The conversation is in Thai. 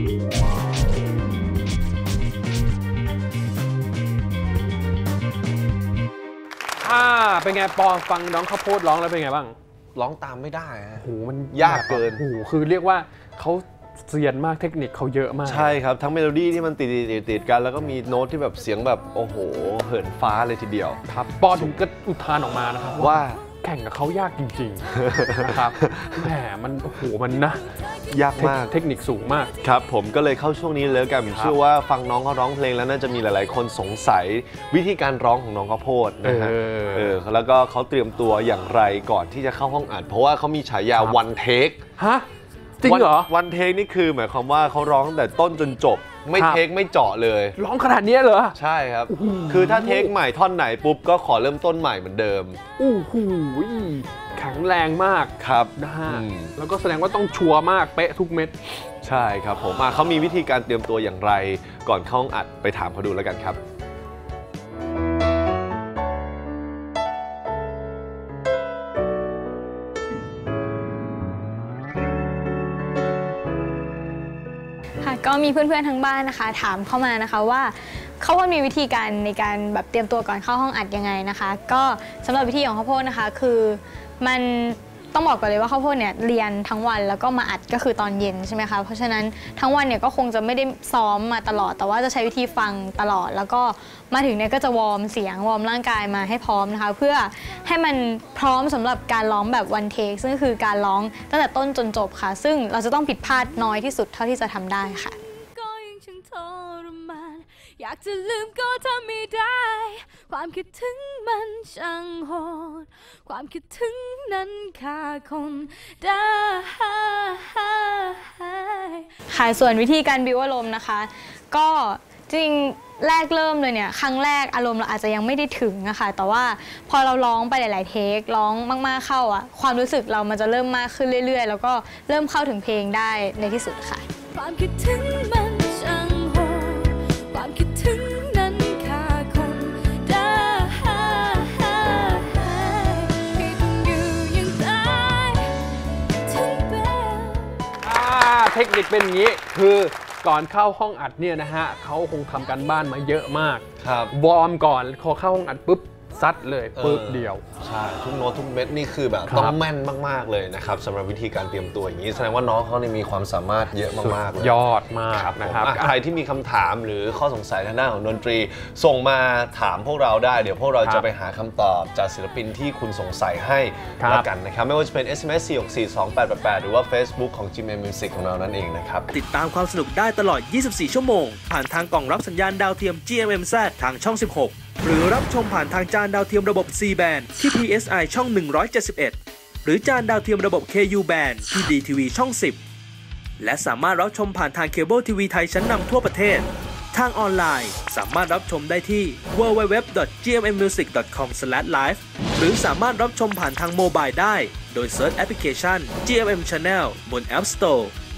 อ่าเป็นไงปอฟังน้องข้าวโพดร้องแล้วเป็นไงบ้างร้องตามไม่ได้ฮะ โหมันยากเกิน โหคือเรียกว่าเขาเสียนมากเทคนิคเขาเยอะมาก ใช่ครับ ทั้งเมโลดี้ที่มันติดติดติดกันแล้วก็มีโน้ตที่แบบเสียงแบบโอ้โห เหินฟ้าเลยทีเดียว ครับปอถึงก็อุทานออกมานะครับว่า ว่า แข่งกับเขายากจริงๆ นะครับแหมมันโอ้โหมันนะ ยากเทคมาก เทคนิคสูงมาก ครับผมก็เลยเข้าช่วงนี้เลยกันผมเชื่อว่าฟังน้องเขาร้องเพลงแล้วน่าจะมีหลาย ๆ คนสงสัยวิธีการร้องของน้องข้าวโพดนะฮะเออเออแล้วก็เขาเตรียมตัวอย่างไรก่อนที่จะเข้าห้องอัด เพราะว่าเขามีฉายาครับวันเทคฮะจริงเหรอวันเทคนี่คือหมายความว่าเขาร้องตั้งแต่ต้นจนจบ ไม่ครับเทคไม่เจาะเลย ร้องขนาดเนี้ยเหรอ ใช่ครับ คือถ้าเทคใหม่ท่อนไหนปุ๊บก็ขอเริ่มต้นใหม่เหมือนเดิมโอ้โหแข็งแรงมากครับนะฮะอืมแล้วก็แสดงว่าต้องชัวร์มากเป๊ะทุกเม็ด ใช่ครับผมอะเขามีวิธีการเตรียมตัวอย่างไร ก่อนเข้าห้องอัดไปถามเขาดูแล้วกันครับ ก็มีเพื่อนๆทั้งบ้านนะคะ ถามเข้ามานะคะว่าเขาพดมีวิธีการในการแบบเตรียมตัวก่อนเข้าห้องอัดยังไงนะคะ ก็สำหรับวิธีของข้าวโพดนะคะ คือมัน ต้องบอกก่อนเลยว่าข้าวโพดเนี่ยเรียนทั้งวันแล้วก็มาอัดก็คือตอนเย็นใช่ไหมคะเพราะฉะนั้นทั้งวันเนี่ยก็คงจะไม่ได้ซ้อมมาตลอด แต่ว่าจะใช้วิธีฟังตลอด แล้วก็มาถึงเนี่ยก็จะวอร์มเสียงวอร์มร่างกายมาให้พร้อมนะคะเพื่อให้มันพร้อมสำหรับการร้องแบบวันเทคซึ่งก็คือการร้องตั้งแต่ต้นจนจบค่ะ ซึ่งเราจะต้องผิดพลาดน้อยที่สุดเท่าที่จะทำได้ค่ะ อยากจะลืมก็ทำไม่ได้ ความคิดถึงมันช่างโหด ความคิดถึงนั้นฆ่าคนได้ค่ะส่วนวิธีการบิวอารมณ์นะคะ ก็จริงแรกเริ่มเลยเนี่ยครั้งแรกอารมณ์เราอาจจะยังไม่ได้ถึงอะค่ะแต่ว่าพอเราร้องไปหลาย ๆ เทคร้องมาก ๆ เข้าอะความรู้สึกเรามันจะเริ่มมากขึ้นเรื่อย ๆ แล้วก็เริ่มเข้าถึงเพลงได้ในที่สุดค่ะ ความคิดถึง เทคนิคเป็นอย่างนี้ คือก่อนเข้าห้องอัดเนี่ยนะฮะเขาคงทำการบ้านมาเยอะมาก ครับ วอร์มก่อนพอเข้าห้องอัดปุ๊บ ซัดเลยปุ๊บเออเดียว ใช่ทุกโน้ตทุกเม็ดนี่คือแบบครับต้องแม่นมากๆเลยนะครับสำหรับวิธีการเตรียมตัวอย่างนี้ แสดงว่าน้องเขาเนี่ยมีความสามารถเยอะมากๆเลยยอดมากครับนะครับผมอะใครที่มีคำถามหรือข้อสงสัยทางด้านของดนตรี ส่งมาถามพวกเราได้ เดี๋ยวพวกเราครัจะบไปหาคำตอบจากศิลปินที่คุณสงสัยให้ครับแล้วกันนะครับไม่ว่าจะเป็น SMS 4 6 4 2 8 8 8 หรือว่า Facebook ของ Gmail Music ของเรานั่นเองนะครับติดตามความสนุกได้ตลอด 24 ชั่วโมง ผ่านทางกล่องรับสัญญาณดาวเทียม GMMZ ทางช่อง 16 หรือรับชมผ่านทางจานดาวเทียมระบบ C band ที่ PSI ช่อง 171 หรือจานดาวเทียมระบบ KU band ที่ DTV ช่อง 10 และสามารถรับชมผ่านทางเคเบิลทีวีไทยชั้นนำทั่วประเทศ ทางออนไลน์สามารถรับชมได้ที่ www.gmmmusic.com/live หรือสามารถรับชมผ่านทางโมบายได้ โดยเซิร์ชแอปพลิเคชัน GMM Channel บน App Store